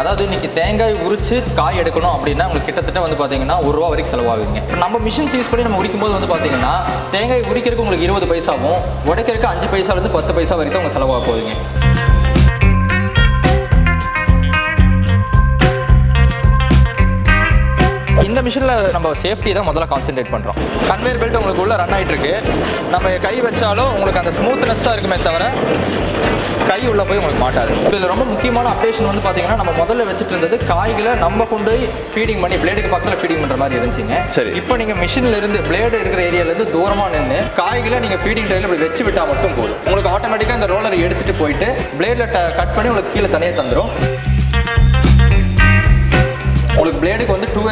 அதாவது இன்னைக்கு தேங்காய் உரித்து காய் எடுக்கணும் அப்படின்னா உங்களுக்கு கிட்டத்தட்ட வந்து பார்த்தீங்கன்னா ஒரு ரூபா வரைக்கும் செலவாகுங்க நம்ம மிஷின்ஸ் யூஸ் பண்ணி நம்ம உரிக்கும் போது வந்து பார்த்தீங்கன்னா தேங்காய் உரிக்கிறதுக்கு உங்களுக்கு இருபது பைசாவும் உடைக்கிறதுக்கு அஞ்சு பைசாலேருந்து பத்து பைசா வரைக்கும் உங்களுக்கு செலவாக போகுதுங்க. இந்த மிஷினில் நம்ம சேஃப்டி தான் முதல்ல கான்சென்ட்ரேட் பண்ணுறோம் கன்வேர் பெல்ட் உங்களுக்கு உள்ள ரன் ஆகிட்டு இருக்கு நம்ம கை வச்சாலும் உங்களுக்கு அந்த ஸ்மூத்னஸ் தான் இருக்குமே தவிர கை உள்ள போய் உங்களுக்கு மாட்டாது. இதில் ரொம்ப முக்கியமான அப்டேஷன் வந்து பார்த்தீங்கன்னா நம்ம முதல்ல வச்சுட்டு இருந்தது காய்களை நம்ம கொண்டு போய் ஃபீடிங் பண்ணி பிளேடுக்கு பக்கத்தில் ஃபீடிங் பண்ணுற மாதிரி இருந்துச்சுங்க. சரி. இப்போ நீங்கள் மிஷினில் இருந்து பிளேடு இருக்கிற ஏரியாலேருந்து தூரமாக நின்று காய்களை நீங்கள் ஃபீடிங் டைமில் இப்படி வச்சு விட்டால் மட்டும் போதும். உங்களுக்கு ஆட்டோமேட்டிக்காக இந்த ரோலரை எடுத்துகிட்டு போயிட்டு பிளேடில் கட் பண்ணி உங்களுக்கு கீழே தனியாக தந்துடும்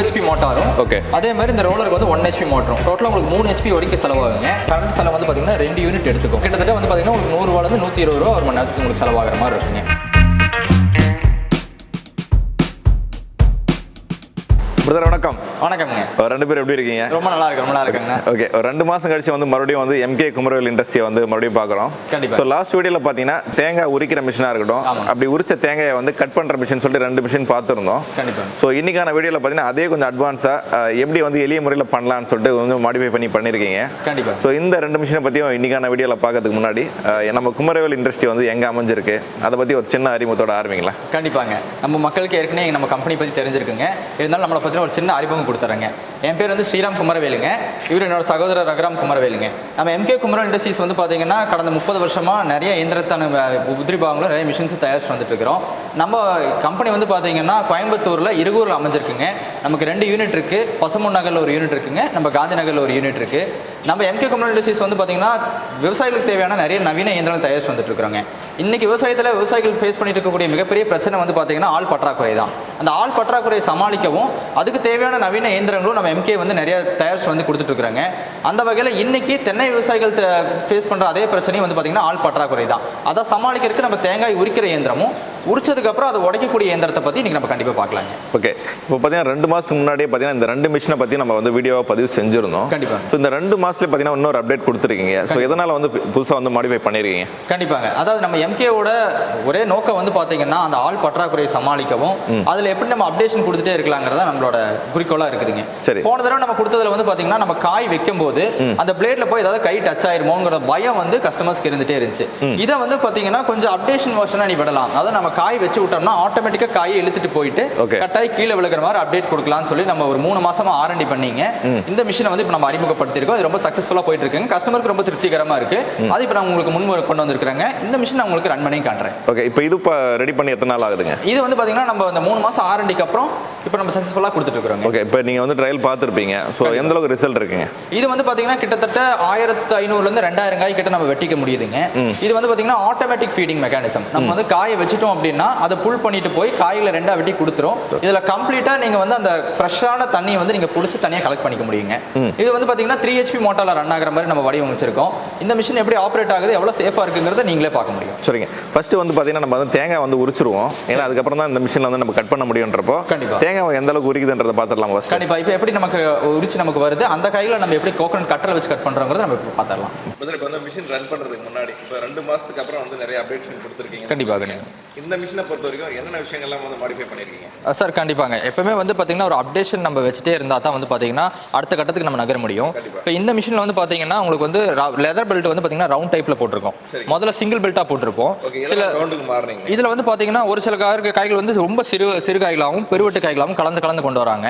ஹெச்பி மோட்டாரும் Okay. அதே மாதிரி இந்த ரோலருக்கு வந்து ஒன் ஹெச்பி மோட்டரும். டோட்டலாக உங்களுக்கு மூணு ஹெச்பி வரைக்கும் செலவாகுங்க. கரண்ட் செலவு வந்து பார்த்தீங்கன்னா ரெண்டு யூனிட் எடுத்துக்கும். கிட்டத்தட்ட வந்து பார்த்தீங்கன்னா உங்களுக்கு நூறுரூவாலேருந்து நூற்றி இருபது ரூபா ஒரு மணி நேரத்துக்கு உங்களுக்கு செலவாகிற மாதிரி இருக்குங்க. பிரதர் வணக்கம். வணக்கம்ங்க. ரெண்டு பேரும் எப்படி இருக்கீங்க? ரொம்ப நல்லா இருக்கு ரொம்ப நல்லா இருக்குங்க. ஓகே ஒரு ரெண்டு மாசம் கழிச்சு வந்து மறுபடியும் வந்து எம்கே குமரவேல் இண்டஸ்ட்ரியை வந்து மறுபடியும் பார்க்குறோம். கண்டிப்பா. ஸோ லாஸ்ட் வீடியோவில் பார்த்தீங்கன்னா தேங்காய் உரிக்கிற மிஷினாக இருக்கட்டும். அப்படி உரிச்ச தேங்காயை வந்து கட் பண்ணுற மிஷின் சொல்லிட்டு ரெண்டு மிஷின் பார்த்துருந்தோம். கண்டிப்பா. ஸோ இன்னைக்கான வீடியோவில் பார்த்தீங்கன்னா அதே கொஞ்சம் அட்வான்ஸாக எப்படி வந்து எளிய முறையில் பண்ணலாம்னு சொல்லிட்டு கொஞ்சம் மாடிஃபை பண்ணி பண்ணியிருக்கீங்க. கண்டிப்பா. ஸோ இந்த ரெண்டு மிஷினை பற்றியும் இன்னைக்கான வீடியோவில் பார்க்கறதுக்கு முன்னாடி நம்ம குமரவேல் இண்டஸ்ட்ரி வந்து எங்கே அமைஞ்சிருக்கு? அதை பற்றி ஒரு சின்ன அறிமுகத்தோட ஆரம்பிங்களா? கண்டிப்பாங்க. நம்ம மக்களுக்கு ஏற்கனவே நம்ம கம்பெனி பற்றி தெரிஞ்சிருக்குங்க. இருந்தாலும் நம்மளை பற்றின ஒரு சின்ன அறிமுகம் கொடுத்துறேங்க. என் பேர் வந்து ஸ்ரீராம் குமரவேலுங்க. இவர் என்னோட சகோதரர் ரகுராம் குமரவேலுங்க. நம்ம எம்கே குமரன் இண்டஸ்ட்ரீஸ் வந்து பார்த்தீங்கன்னா கடந்த முப்பது வருஷமாக நிறைய இயந்திரத்தான உதிரி பாகங்களும் நிறைய மிஷின்ஸ் தயாரிச்சு வந்துட்டு இருக்கிறோம் நம்ம கம்பெனி வந்து பார்த்தீங்கன்னா கோயம்புத்தூரில் இருகூரில் அமைஞ்சிருக்குங்க. நமக்கு ரெண்டு யூனிட் இருக்குது பசுமன் நகரில் ஒரு யூனிட் இருக்குங்க. நம்ம காந்தி நகரில் ஒரு யூனிட் இருக்குது நம்ம எம்கே கம்யூனல் இண்டஸ்ட்ரீஸ் வந்து பார்த்தீங்கன்னா விவசாயிகளுக்கு தேவையான நிறைய நவீன இயந்திரங்கள் தயாரிச்சு வந்துட்டு இருக்காங்க இன்னைக்கு விவசாயத்தில் விவசாயிகள் ஃபேஸ் பண்ணிட்டு இருக்கக்கூடிய மிகப்பெரிய பிரச்சனை வந்து பார்த்தீங்கன்னா ஆள் பற்றாக்குறை தான். அந்த ஆள் பற்றாக்குறையை சமாளிக்கவும் அதுக்கு தேவையான நவீன இயந்திரங்களும் நம்ம எம்கே வந்து நிறைய தயாரிச்சு வந்து கொடுத்துட்டு இருக்கிறாங்க அந்த வகையில் இன்னைக்கு தென்னை விவசாயிகள் ஃபேஸ் பண்ணுற அதே பிரச்சனையும் வந்து பார்த்தீங்கன்னா ஆள் பற்றாக்குறை தான். அதை சமாளிக்கிறதுக்கு நம்ம தேங்காய் உரிக்கிற இயந்திரமும் உரிச்சதுக்கப்புறம் அதை உடைக்கக்கூடிய இயந்திரத்தை பற்றி இன்னைக்கு நம்ம கண்டிப்பாக பார்க்கலாங்க. ஓகே இப்போ பார்த்தீங்கன்னா ரெண்டு மாதத்துக்கு முன்னாடியே பார்த்தீங்கன்னா இந்த ரெண்டு மிஷினை பற்றி நம்ம வந்து வீடியோவை பதிவு செஞ்சுருந்தோம். கண்டிப்பா. ஸோ இந்த ரெண்டு மாதத்துல பார்த்தீங்கன்னா இன்னொரு அப்டேட் கொடுத்துருக்கீங்க. ஸோ எதனால் வந்து புதுசாக வந்து மாடிஃபை பண்ணியிருக்கீங்க கண்டிப்பாங்க. அதாவது நம்ம எம்கேவோட ஒரே நோக்கம் வந்து பார்த்தீங்கன்னா அந்த ஆள் பற்றாக்குறையை சமாளிக்கவும் அதில் எப்படி நம்ம அப்டேஷன் கொடுத்துட்டே இருக்கலாங்கிறத நம்மளோட குறிக்கோளாக இருக்குதுங்க. சரி. போன தடவை நம்ம கொடுத்ததுல வந்து பார்த்தீங்கன்னா நம்ம காய் வைக்கும் போது அந்த பிளேட்ல போய் ஏதாவது கை டச் ஆயிருமோங்கிற பயம் வந்து கஸ்டமர்ஸ்க்கு இருந்துட்டே இருந்துச்சு. இதை வந்து பார்த்தீங்கன்னா கொஞ்சம் அப்டேஷன் வெர்ஷனாக நீ விடலாம். அதாவது நம்ம காய் வச்சு விட்டோம்னா ஆட்டோமேட்டிக்காக காயை இழுத்துட்டு போயிட்டு. கட்டாய் கீழே விழுகிற மாதிரி அப்டேட் கொடுக்கலாம்னு சொல்லி நம்ம ஒரு மூணு மாசமா ஆர்என்டி பண்ணீங்க. இந்த மிஷினை வந்து இப்போ நம்ம அறிமுகப்படுத்திருக்கோம் இது ரொம்ப சக்ஸஸ்ஃபுல்லாக போயிட்டு இருக்குங்க கஸ்டமருக்கு ரொம்ப திருப்திகரமா இருக்கு. அது இப்போ நான் உங்களுக்கு முன் கொண்டு வந்திருக்கிறேங்க. இந்த மிஷின் நான் உங்களுக்கு ரன் பண்ணி காட்டுறேன். ஓகே இப்போ இது ரெடி பண்ணி எத்தனை நாள் ஆகுதுங்க? இது வந்து பாத்தீங்கன்னா நம்ம அந்த மூணு மாசம் ஆர்என்டிக்கு அப்புறம் இப்போ நம்ம சக்ஸஸ்ஃபுல்லாக கொடுத்துட்டு இருக்கிறோங்க ஓகே இப்போ நீங்கள் வந்து ட்ரையல் பார்த்துருப்பீங்க. ஸோ எந்த அளவுக்கு ரிசல்ட் இருக்குங்க? இது வந்து பாத்தீங்கன்னா கிட்டத்தட்ட ஆயிரத்து ஐநூறுலேருந்து ரெண்டாயிரம் காய் கிட்ட நம்ம வெட்டிக்க முடியுதுங்க. இது வந்து பாத்தீங்கன்னா ஆட்டோமேட்டிக் ஃபீடிங் மெக்கானிசம் நம்ம வந்து காயை வச்சுட்டோம் அப்படின்னா அதை புல் பண்ணிட்டு போய் காய்களை ரெண்டா வெட்டி கொடுத்துரும். இதுல கம்ப்ளீட்டா நீங்க வந்து அந்த ஃப்ரெஷ்ஷான தண்ணியை வந்து நீங்க பிடிச்சி தனியாக கலெக்ட் பண்ணிக்க முடியுங்க. இது வந்து பாத்தீங்கன்னா த்ரீ ஹெச்பி மோட்டார்ல ரன் ஆகிற மாதிரி நம்ம வடிவமைச்சிருக்கோம். இந்த மிஷின் எப்படி ஆப்ரேட் ஆகுது எவ்வளவு சேஃபா இருக்குங்கிறத நீங்களே பார்க்க முடியும். சரிங்க. ஃபர்ஸ்ட் வந்து பார்த்தீங்கன்னா நம்ம வந்து தேங்காய் வந்து உரிச்சிருவோம். ஏன்னா அதுக்கப்புறம் தான் இந்த மிஷினில் வந்து நம்ம கட் பண்ண முடியுன்றப்போ கண்டிப்பா. தேங்காய் எந்த அளவுக்கு உரிக்குதுன்றதை பார்த்துடலாம் ஃபர்ஸ்ட் கண்டிப்பா. இப்போ எப்படி நமக்கு உரிச்சு நமக்கு வருது? அந்த காய்களை நம்ம எப்படி கோகனட் கட்டரை வச்சு கட் பண்றோங்கிறத நம்ம இப்போ பார்த்துடலாம். இப்போ வந்து மிஷின் ரன் பண்ணுறதுக்கு முன்னாடி இப்போ ரெண்டு மாதத்துக்கு அப்புறம் வந்து நிறைய அப்டேட்ஸ் கொடுத்துருக்கீங்க. கண்டிப்பாக கண்டிப்பாக இந்த மிஷினை பொறுத்த வரைக்கும் என்னென்ன விஷயங்கள்லாம் வந்து மாடிஃபை பண்ணியிருக்கீங்க சார் கண்டிப்பாங்க. எப்பவுமே வந்து பார்த்தீங்கன்னா ஒரு அப்டேஷன் நம்ம வச்சுட்டே இருந்தால் தான் வந்து பார்த்தீங்கன்னா அடுத்த கட்டத்துக்கு நம்ம நகர முடியும். இப்போ இந்த மிஷினில் வந்து பார்த்தீங்கன்னா உங்களுக்கு வந்து லெதர் பெல்ட் வந்து பார்த்தீங்கன்னா ரவுண்ட் டைப்பில் போட்டிருக்கோம். முதல்ல சிங்கிள் பெல்ட்டாக போட்டிருப்போம். சில இதில் வந்து பார்த்தீங்கன்னா ஒரு சில காய்கள் காய்கள் வந்து ரொம்ப சிறு சிறு காய்களாகவும் பெருவெட்டு காய்களாகவும் கலந்து கலந்து கொண்டு வராங்க.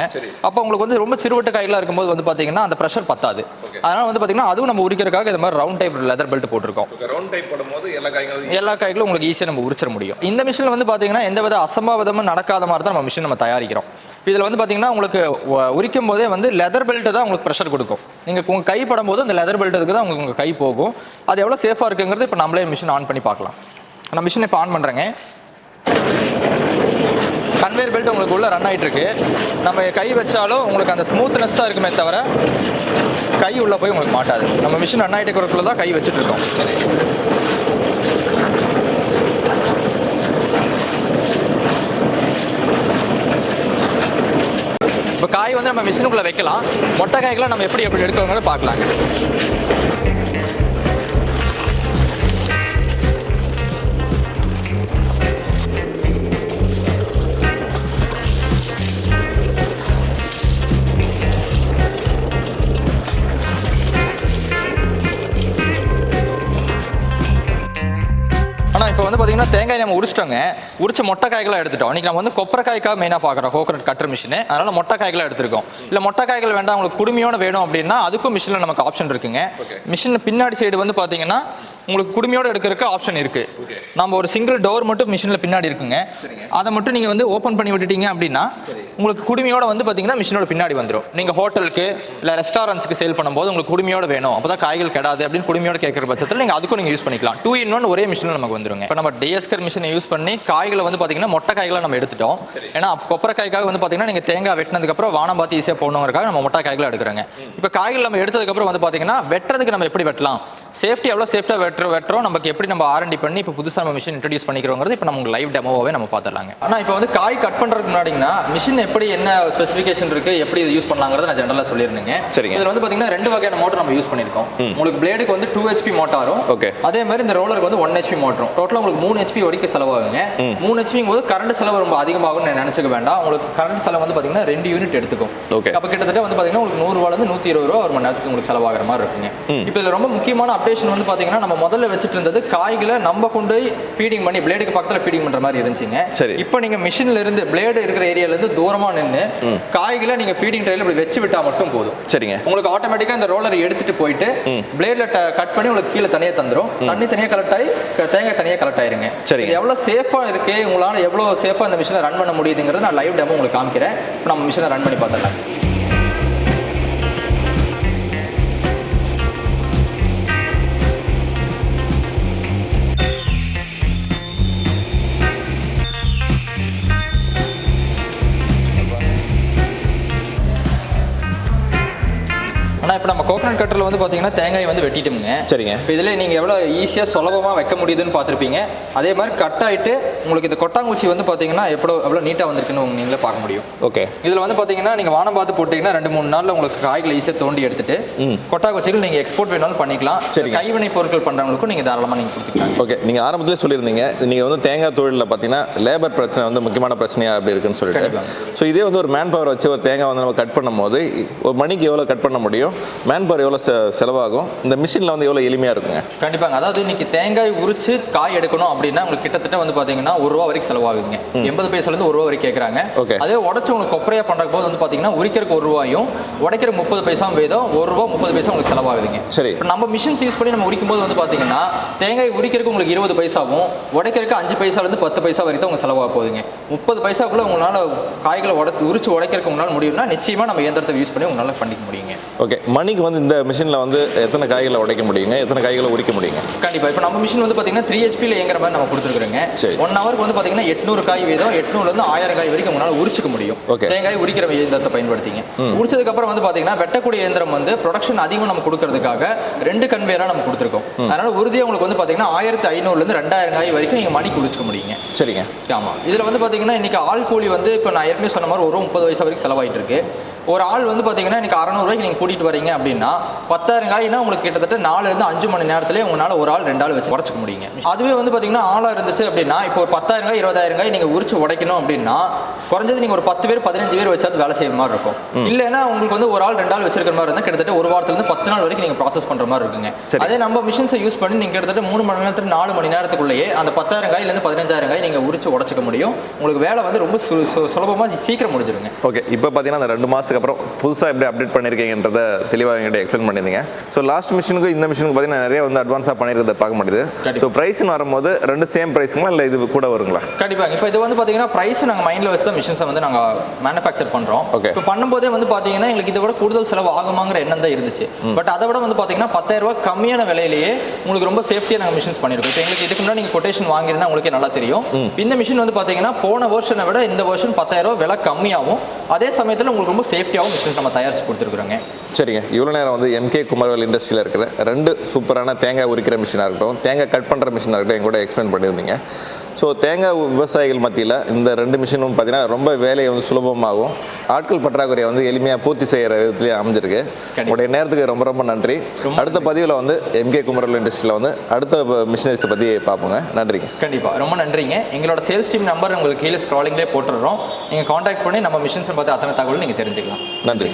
அப்போ உங்களுக்கு வந்து ரொம்ப சிறுவட்டு காய்களாக இருக்கும்போது வந்து பார்த்தீங்கன்னா அந்த ப்ரெஷர் பத்தாது. அதனால் வந்து பார்த்தீங்கன்னா அதுவும் நம்ம உரிக்கிறதுக்காக இந்த மாதிரி ரவுண்ட் டைப் லெதர் பெல்ட் போட்டிருக்கோம். ரவுண்ட் டைப் போடும்போது எல்லா காய்களும் எல்லா காய்களும் உங்களுக்கு ஈஸியாக நம்ம உரிச்சிட முடியும். இந்த மிஷினில் வந்து பார்த்தீங்கன்னா எந்த வித அசம்பாவிதமும் நடக்காத மாதிரி தான் நம்ம மிஷின் நம்ம தயாரிக்கிறோம். இதில் வந்து பார்த்தீங்கன்னா உங்களுக்கு உரிக்கும் போதே வந்து லெதர் பெல்ட் தான் உங்களுக்கு ப்ரெஷர் கொடுக்கும். நீங்கள் உங்கள் கை படும்போது அந்த லெதர் பெல்ட் இருக்குது தான் உங்களுக்கு உங்கள் கை போகும். அது எவ்வளோ சேஃபாக இருக்குங்கிறது இப்போ நம்மளே மிஷின் ஆன் பண்ணி பார்க்கலாம். நான் மிஷினை இப்போ ஆன் பண்ணுறேங்க கன்வேர் பெல்ட் உங்களுக்கு உள்ள ரன் ஆகிட்டு இருக்கு நம்ம கை வச்சாலும் உங்களுக்கு அந்த ஸ்மூத்னஸ் தான் இருக்குமே தவிர கை உள்ளே போய் உங்களுக்கு மாட்டாது. நம்ம மிஷின் ரன் ஆகிட்டு இருக்கிறக்குள்ள தான் கை வச்சுட்டு இருக்கோம். இப்போ காய் வந்து நம்ம மிஷினுக்குள்ளே வைக்கலாம். மொட்டை காய்களை நம்ம எப்படி எப்படி எடுக்கணுங்கிறத பார்க்கலாங்க. பார்த்தீங்கன்னா தேங்காய் நம்ம உரிச்சிட்டோங்க. உரிச்ச மொட்டை காய்களாக எடுத்துட்டோம். இன்னைக்கு நம்ம வந்து கொப்பரை காய்க்காக மெயினாக பார்க்குறோம். கோகனட் கட்டர் மிஷின் அதனால மொட்டை காய்களை எடுத்திருக்கோம். இல்லை மொட்டை காய்கள் வேண்டாம். உங்களுக்கு குடுமையோட வேணும் அப்படின்னா அதுக்கும் மிஷினில் நமக்கு ஆப்ஷன் இருக்குங்க. மிஷின் பின்னாடி சைடு வந்து பார்த்தீங்கன்னா உங்களுக்கு குடுமையோட எடுக்கிறதுக்கு ஆப்ஷன் இருக்கு. நம்ம ஒரு சிங்கிள் டோர் மட்டும் மிஷினில் பின்னாடி இருக்குங்க. அதை மட்டும் நீங்கள் வந்து ஓப்பன் பண்ணி விட்டுட்டீங்க அப்படின்னா உங்களுக்கு குடுமையோட வந்து பார்த்தீங்கன்னா மிஷினோட பின்னாடி வந்துடும் நீங்கள் ஹோட்டலுக்கு இல்லை ரெஸ்டாரண்ட்ஸ்க்கு சேல் பண்ணும்போது உங்களுக்கு குடுமையோட வேணும். அப்போ தான் காய்கள் கெடாது அப்படின்னு குடுமையோட கேட்குற பட்சத்தில் நீங்கள் அதுக்கும் நீங்கள் யூஸ் பண்ணிக்கலாம். டூ இன் ஒன் ஒரே மிஷினில் நமக்கு வந்துருங்க. இப்போ நம்ம டிஎஸ்கர் மிஷினை யூஸ் பண்ணி காய்களை வந்து பார்த்தீங்கன்னா மொட்டை காய்களை நம்ம எடுத்துட்டோம். ஏன்னா கொப்பரை காய்க்காக வந்து பார்த்தீங்கன்னா நீங்கள் தேங்காய் வெட்டினதுக்கப்புறம் வானம் பார்த்து ஈஸியாக போடணுங்கிறக்காக நம்ம மொட்டை காய்களை எடுக்கிறோங்க. இப்போ காய்கள் நம்ம எடுத்ததுக்கப்புறம் வந்து பார்த்தீங்கன்னா வெட்டுறதுக்கு நம்ம எப்படி வெட்டலாம்? சேஃப்டி எவ்வளோ சேஃப்டாக வெட்டுறோம் வெட்டுறோம் நமக்கு எப்படி நம்ம ஆர்என்டி பண்ணி இப்போ புதுசாக நம்ம மிஷின் இன்ட்ரடியூஸ் பண்ணிக்கிறோங்கிறது இப்போ நம்ம லைவ் டெமோவாகவே நம்ம பார்த்துடலாங்க ஆனால் இப்போ வந்து காய் கட் பண்ணுறதுக்கு முன்னாடிங்கன்னா மிஷின் எப்படி என்ன ஸ்பெசிஃபிகேஷன் இருக்குது எப்படி இது யூஸ் பண்ணலாங்கிறத நான் ஜென்ரலாக சொல்லியிருந்தேங்க. சரிங்க. இதில் வந்து பார்த்தீங்கன்னா ரெண்டு வகையான மோட்டர் நம்ம யூஸ் பண்ணியிருக்கோம். உங்களுக்கு பிளேடுக்கு வந்து டூ ஹெச்பி மோட்டாரும் Okay. அதே மாதிரி இந்த ரோலருக்கு வந்து ஒன் ஹெச்பி மோட்டரும் டோட்டலாக உங்களுக்கு மூணு ஹெச்பி வரைக்கும் செலவாகுங்க. மூணு ஹெச்பிங்கும் போது கரண்ட் செலவு ரொம்ப அதிகமாகும்னு நினச்சிக்க வேண்டாம். உங்களுக்கு கரண்ட் செலவு வந்து பார்த்தீங்கன்னா ரெண்டு யூனிட் எடுத்துக்கும். Okay. அப்போ கிட்டத்தட்ட வந்து பார்த்தீங்கன்னா உங்களுக்கு நூறுரூவாலேருந்து நூற்றி இருபது ரூபா ஒரு மணி நேரத்துக்கு உங்களுக்கு செலவாகிற மாதிரி இருக்குங்க. இப்போ இதில் ரொம்ப முக்கியமான அப்டேஷன் வந்து பார்த்தீங்கன்னா நம்ம முதல்ல வச்சுட்டு இருந்தது காய்களை நம்ம கொண்டு ஃபீடிங் பண்ணி பிளேடுக்கு பக்கத்தில் ஃபீடிங் பண்ணுற மாதிரி இருந்துச்சுங்க. சரி. இப்போ நீங்கள் மிஷின்ல இருந்து பிளேடு இருக்கிற ஏரியால இருந்து தூரமாக நின்று காய்களை நீங்கள் ஃபீடிங் ட்ரையில் இப்படி வச்சு விட்டால் மட்டும் போதும். சரிங்க. உங்களுக்கு ஆட்டோமேட்டிக்காக இந்த ரோலர் எடுத்துட்டு போயிட்டு பிளேட்ல கட் பண்ணி உங்களுக்கு கீழே தனியாக தந்துரும். தண்ணி தனியாக கலெக்ட் ஆகி தேங்காய் தனியாக கலெக்ட் ஆயிருங்க. இது எவ்வளோ சேஃபாக இருக்கு உங்களால் எவ்வளோ சேஃபாக இந்த மிஷினை ரன் பண்ண முடியுதுங்கிறது நான் லைவ் டெமோ உங்களுக்கு காமிக்கிறேன். இப்போ நம்ம மிஷினை ரன் பண்ணி பார்த்துடலாம். கட்டரில் வந்து பார்த்தீங்கன்னா தேங்காய் வந்து வெட்டிட்டோமுங்க. சரிங்க. இப்போ இதில் நீங்கள் எவ்வளோ ஈஸியாக சுலபமாக வைக்க முடியுதுன்னு பார்த்துருப்பீங்க. அதே மாதிரி கட் ஆயிட்டு உங்களுக்கு இந்த கொட்டாங்குச்சி வந்து பார்த்தீங்கன்னா எவ்வளோ எவ்வளோ நீட்டாக வந்திருக்குன்னு உங்க நீங்களே பார்க்க முடியும். ஓகே. இதில் வந்து பார்த்தீங்கன்னா நீங்கள் வானம் பார்த்து போட்டிங்கன்னா ரெண்டு மூணு நாளில் உங்களுக்கு காய்களை ஈஸியாக தோண்டி எடுத்துட்டு கொட்டாங்குச்சிகள் நீங்கள் எக்ஸ்போர்ட் வேணாலும் பண்ணிக்கலாம். சரிங்க. கைவினை பொருட்கள் பண்ணுறவங்களுக்கும் நீங்கள் தாராளமாக நீங்கள் கொடுத்துக்கலாம். ஓகே. நீங்கள் ஆரம்பத்திலே சொல்லியிருந்தீங்க நீங்கள் வந்து தேங்காய் தொழிலில் பார்த்தீங்கன்னா லேபர் பிரச்சனை வந்து முக்கியமான பிரச்சனையாக அப்படி இருக்குன்னு சொல்லிட்டு. ஸோ இதே வந்து ஒரு மேன் பவர் வச்சு ஒரு தேங்காய் வந்து நம்ம கட் பண்ணும்போது ஒரு மணிக்கு எவ்வளோ கட் பண்ண முடியும்? மேன் பவர் எவ்வளோ செ- செலவாகும்? இந்த மிஷினில் வந்து எவ்வளோ எளிமையாக இருக்குங்க? கண்டிப்பாங்க. அதாவது இன்னைக்கு தேங்காய் உரிச்சு காய் எடுக்கணும் அப்படின்னா உங்களுக்கு கிட்டத்தட்ட வந்து பாத்தீங்கன்னா ஒரு ரூபா வரைக்கும் செலவாகுதுங்க. எண்பது பைசால இருந்து ஒரு ரூபா வரைக்கும் கேட்கறாங்க Okay. அதே உடச்சு உங்களுக்கு கொப்பரையா பண்ற போது வந்து பாத்தீங்கன்னா உரிக்கிறதுக்கு ஒரு ரூபாயும் உடைக்கிற முப்பது பைசா வேதம் ஒரு ரூபா முப்பது பைசா உங்களுக்கு செலவாகுதுங்க. சரி. இப்போ நம்ம மிஷின்ஸ் யூஸ் பண்ணி நம்ம உரிக்கும் போது வந்து பாத்தீங்கன்னா தேங்காய் உரிக்கிறதுக்கு உங்களுக்கு இருபது பைசாவும் உடைக்கிறதுக்கு அஞ்சு பைசால இருந்து பத்து பைசா வரைக்கும் தான் உங்களுக்கு செலவாக போகுதுங்க. முப்பது பைசாக்குள்ள உங்களால காய்களை உடச்சு உரிச்சு உடைக்கிறதுக்கு உங்களால முடியும்னா நிச்சயமா நம்ம இயந்திரத்தை யூஸ் பண்ணி உங்களால பண்ணிக்க முடியுங்க. ஓகே. மணிக்கு வந்து இந்த மிஷினில் வந்து எத்தனை காய்களை உடைக்க முடியுங்க எத்தனை காய்களை உரிக்க முடியுங்க? கண்டிப்பா. இப்போ நம்ம மிஷின் வந்து பாத்தீங்கன்னா த்ரீ ஹெச்பியில் இயங்குற மாதிரி நம்ம கொடுத்துருக்குறோங்க. சரி. ஒன் ஹவருக்கு வந்து பாத்தீங்கன்னா எட்நூறு காய் வீதம் எட்நூறுல இருந்து ஆயிரம் காய் வரைக்கும் உங்களால உரிச்சுக்க முடியும். Okay. தேங்காய் உரிக்கிற இயந்திரத்தை பயன்படுத்திங்க. உரிச்சதுக்கு அப்புறம் வந்து பாத்தீங்கன்னா வெட்டக்கூடிய இயந்திரம் வந்து ப்ரொடக்ஷன் அதிகம் நம்ம கொடுக்கறதுக்காக ரெண்டு கன்வேரா நம்ம கொடுத்துருக்கோம். அதனால உறுதியா உங்களுக்கு வந்து பாத்தீங்கன்னா ஆயிரத்தி ஐநூறுல இருந்து ரெண்டாயிரம் காய் வரைக்கும் நீங்க மணிக்கு உரிச்சுக்க முடியுங்க. சரிங்க. ஆமா. இதுல வந்து பாத்தீங்கன்னா இன்னைக்கு ஆள் கூலி வந்து இப்போ நான் ஏற்கனவே சொன்ன மாதிரி ஒரு முப்பது வயசு வரைக்கும் செலவாயிட்டு இருக்கு. ஒரு ஆள் வந்து பாத்தீங்கன்னா இன்னைக்கு அறநூறுவாய்க்கு நீங்க கூட்டிட்டு வரீங்க அப்படின்னா பத்தாயிரம் காய்னா உங்களுக்கு கிட்டத்தட்ட நாலுல இருந்து அஞ்சு மணி நேரத்திலே உங்களால ஒரு ஆள் ரெண்டு ஆள் வச்சு உடச்சுக்க முடியுங்க. அதுவே வந்து பாத்தீங்கன்னா ஆளா இருந்துச்சு அப்படின்னா இப்போ ஒரு பத்தாயிரம் காய் இருபதாயிரம் காய் நீங்க உரிச்சு உடைக்கணும் அப்படின்னா குறைஞ்சது நீங்க ஒரு பத்து பேர் பதினஞ்சு பேர் வச்சாது வேலை செய்யற மாதிரி இருக்கும். இல்லைன்னா உங்களுக்கு வந்து ஒரு ஆள் ரெண்டு ஆள் வச்சிருக்கிற மாதிரி இருந்தா கிட்டத்தட்ட ஒரு வாரத்துல இருந்து பத்து நாள் வரைக்கும் நீங்க ப்ராசஸ் பண்ற மாதிரி இருக்குங்க. அதே நம்ம மிஷின்ஸை யூஸ் பண்ணி நீங்க கிட்டத்தட்ட மூணு மணி நேரத்துல நாலு மணி நேரத்துக்குள்ளேயே அந்த பத்தாயிரம் காயில இருந்து பதினஞ்சாயிரம் காய் நீங்க உரிச்சு உடச்சுக்க முடியும். உங்களுக்கு வேலை வந்து ரொம்ப சு- சு- சுலபமா சீக்கிரம் முடிஞ்சிருங்க. ஓகே. இப்போ பார்த்தீங்கன்னா அந்த ரெண்டு மாதத்துக்கு அப்புறம் புதுசாக எப்படி அப்டேட் பண்ணியிருக்கீங்கன்றத தெளிவாக என்கிட்ட எக்ஸ்பிளைன் பண்ணியிருந்தீங்க ஸோ லாஸ்ட் மிஷினுக்கு இந்த மிஷினுக்கு பார்த்தீங்கன்னா நிறைய வந்து அட்வான்ஸாக பண்ணியிருக்கிறத பார்க்க முடியுது. ஸோ ப்ரைஸ்னு வரும்போது ரெண்டு சேம் ப்ரைஸுங்களா இல்லை இது கூட வருங்களா? கண்டிப்பாக இப்போ இது வந்து பார்த்தீங்கன்னா ப்ரைஸ் நாங்கள் மைண்டில் வச்சு தான் மிஷின்ஸை வந்து நாங்கள் மேனுஃபேக்சர் பண்ணுறோம் Okay. இப்போ பண்ணும்போதே வந்து பார்த்தீங்கன்னா எங்களுக்கு இதை விட கூடுதல் செலவு ஆகுமாங்கிற எண்ணம் தான் இருந்துச்சு. பட் அதை விட வந்து பார்த்தீங்கன்னா பத்தாயிரம் ரூபாய் கம்மியான விலையிலேயே உங்களுக்கு ரொம்ப சேஃப்டியாக நாங்கள் மிஷின்ஸ் பண்ணியிருக்கோம் இப்போ எங்களுக்கு இதுக்கு முன்னாடி நீங்கள் கொட்டேஷன் வாங்கியிருந்தா உங்களுக்கே நல்லா தெரியும். இந்த மிஷின் வந்து பார்த்தீங்கன்னா போன வருஷனை விட இந்த வருஷன் பத்தாயிரம் ரூபாய் விலை கம்மியாகும். அதே சமயத்தில் உங்களுக்கு ரொம்ப சேஃப்டியாகவும் பிஸ்னஸ் நம்ம தயாரித்து கொடுத்துருக்குறோங்க. சரிங்க. இவ்வளோ நேரம் வந்து எம்கே குமரவேல் இண்டஸ்ட்ரியில் இருக்கிற ரெண்டு சூப்பரான தேங்காய் உரிக்கிற மிஷினாக இருக்கட்டும் தேங்காய் கட் பண்ணுற மிஷினாக இருக்கட்டும் என் கூட எக்ஸ்பிளைன் பண்ணியிருந்தீங்க. ஸோ தேங்காய் விவசாயிகள் மத்தியில் இந்த ரெண்டு மிஷினும் பார்த்தீங்கன்னா ரொம்ப வேலையை வந்து சுலபமாகும். ஆட்கள் பற்றாக்குறையை வந்து எளிமையாக பூர்த்தி செய்கிற விதத்துலேயும் அமைஞ்சிருக்கு. உங்களுடைய நேரத்துக்கு ரொம்ப ரொம்ப நன்றி. அடுத்த பதிவில் வந்து எம்கே குமரல் இண்டஸ்ட்ரியில் வந்து அடுத்த மிஷினரிஸை பற்றி பார்ப்போங்க. நன்றிங்க. கண்டிப்பாக ரொம்ப நன்றிங்க. எங்களோட சேல்ஸ் டீம் நம்பர் உங்களுக்கு கீழே ஸ்க்ராலிங்லேயே போட்டுடுறோம். நீங்கள் காண்டாக்ட் பண்ணி நம்ம மிஷின்ஸை பார்த்து அத்தனை தகவல் நீங்கள் தெரிஞ்சுக்கலாம். நன்றி